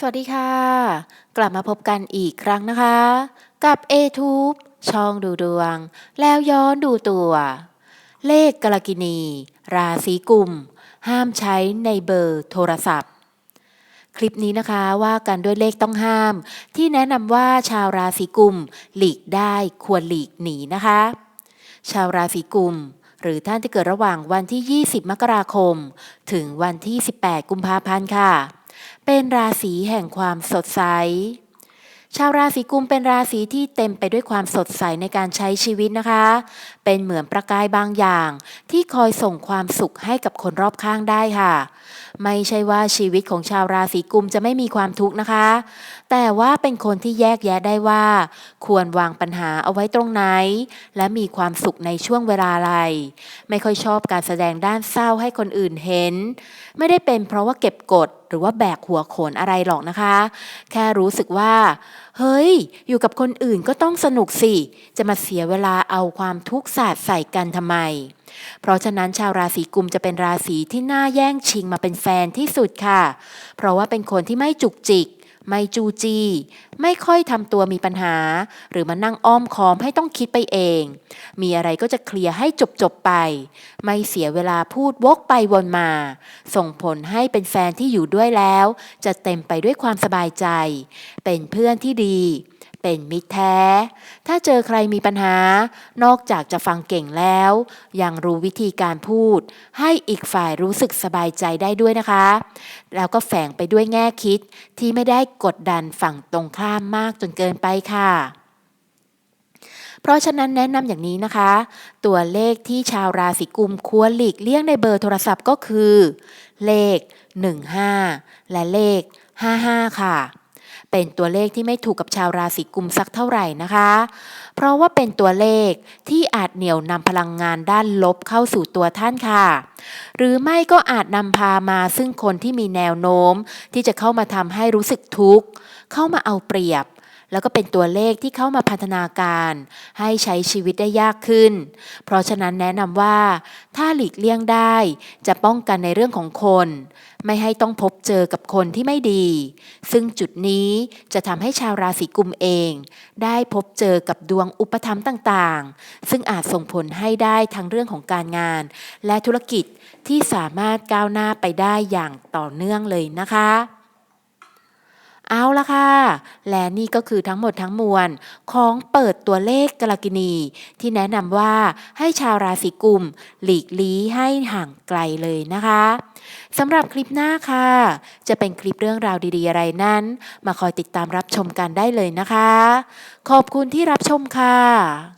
สวัสดีค่ะ กลับมาพบกันอีกครั้งนะคะ กับ A-Tube ช่องดูดวง แล้วย้อนดูตัว เลขกรกินี ราศีกุม ห้ามใช้ในเบอร์โทรศัพท์ คลิปนี้นะคะว่ากันด้วยเลขต้องห้าม ที่แนะนำว่าชาวราศีกุม หลีกได้ควรหลีกหนีนะคะ ชาวราศีกุมหรือท่านที่เกิดระหว่างวันที่ 20 มกราคม ถึงวันที่ 18 กุมภาพันธ์ค่ะ เป็นราศีแห่งความสดใส ชาวราศีกุมเป็นราศีที่เต็มไปด้วยความสดใสในการใช้ชีวิตนะคะ เป็นเหมือนประกายบางอย่าง ที่คอยส่งความสุขให้กับคนรอบข้างได้ค่ะ ไม่ใช่ว่าชีวิตของชาวราศีกุมจะไม่มีความทุกข์นะคะ แต่ว่าเป็นคนที่แยกแยะได้ว่า ควรวางปัญหาเอาไว้ตรงไหน และมีความสุขในช่วงเวลาอะไร ไม่ค่อยชอบการแสดงด้านเศร้าให้คนอื่นเห็น ไม่ได้เป็นเพราะว่าเก็บกดหรือว่าแบกหัวโขนอะไรหรอกนะคะ แค่รู้สึกว่าเฮ้ย อยู่กับคนอื่นก็ต้องสนุกสิ จะมาเสียเวลาเอาความทุกข์สาดใส่กันทำไม เพราะฉะนั้นชาวราศีกุมจะเป็นราศีที่น่าแย่งชิงมาเป็นแฟนที่สุดค่ะ เพราะว่าเป็นคนที่ไม่จุกจิก ไม่จูจี้ ไม่ค่อยทำตัวมีปัญหา หรือมานั่งอ้อมค้อมให้ต้องคิดไปเอง มีอะไรก็จะเคลียร์ให้จบจบไป ไม่เสียเวลาพูดวกไปวนมา ส่งผลให้เป็นแฟนที่อยู่ด้วยแล้ว จะเต็มไปด้วยความสบายใจ เป็นเพื่อนที่ดี เป็นมิตรแท้ ถ้าเจอใครมีปัญหา นอกจากจะฟังเก่งแล้ว ยังรู้วิธีการพูด ให้อีกฝ่ายรู้สึกสบายใจได้ด้วยนะคะ แล้วก็แฝงไปด้วยแง่คิดที่ไม่ได้กดดันฝั่งตรงข้ามมากจนเกินไปค่ะเพราะฉะนั้นแนะนำอย่างนี้นะคะ ตัวเลขที่ชาวราศีกุมควรหลีกเลี่ยงในเบอร์โทรศัพท์ก็คือ เลข 15 และเลข 55 ค่ะ เป็นตัวเลขที่ไม่ถูกกับชาวราศีกุมสักเท่าไหร่นะคะ เพราะว่าเป็นตัวเลขที่อาจเหนี่ยวนำพลังงานด้านลบเข้าสู่ตัวท่านค่ะ หรือไม่ก็อาจนำพามาซึ่งคนที่มีแนวโน้ม ที่จะเข้ามาทำให้รู้สึกทุกข์ เข้ามาเอาเปรียบ แล้วก็เป็นตัวเลขที่เข้ามาพัฒนาการ ให้ใช้ชีวิตได้ยากขึ้น เพราะฉะนั้นแนะนำว่า ถ้าหลีกเลี่ยงได้จะป้องกันในเรื่องของคน ไม่ให้ต้องพบเจอกับคนที่ไม่ดี ซึ่งจุดนี้จะทำให้ชาวราศีกุมเอง ได้พบเจอกับดวงอุปถัมต่างๆ ซึ่งอาจส่งผลให้ได้ทั้งเรื่องของการงาน และธุรกิจที่สามารถก้าวหน้าไปได้อย่างต่อเนื่องเลยนะคะ เอาละค่ะ และนี่ก็คือทั้งหมดทั้งมวล ของเปิดตัวเลขกรกินี ที่แนะนำว่าให้ชาวราศีกุม หลีกลี้ให้ห่างไกลเลยนะคะสำหรับคลิปหน้าค่ะ จะเป็นคลิปเรื่องราวดีๆอะไรนั้น มาคอยติดตามรับชมกันได้เลยนะคะ ขอบคุณที่รับชมค่ะ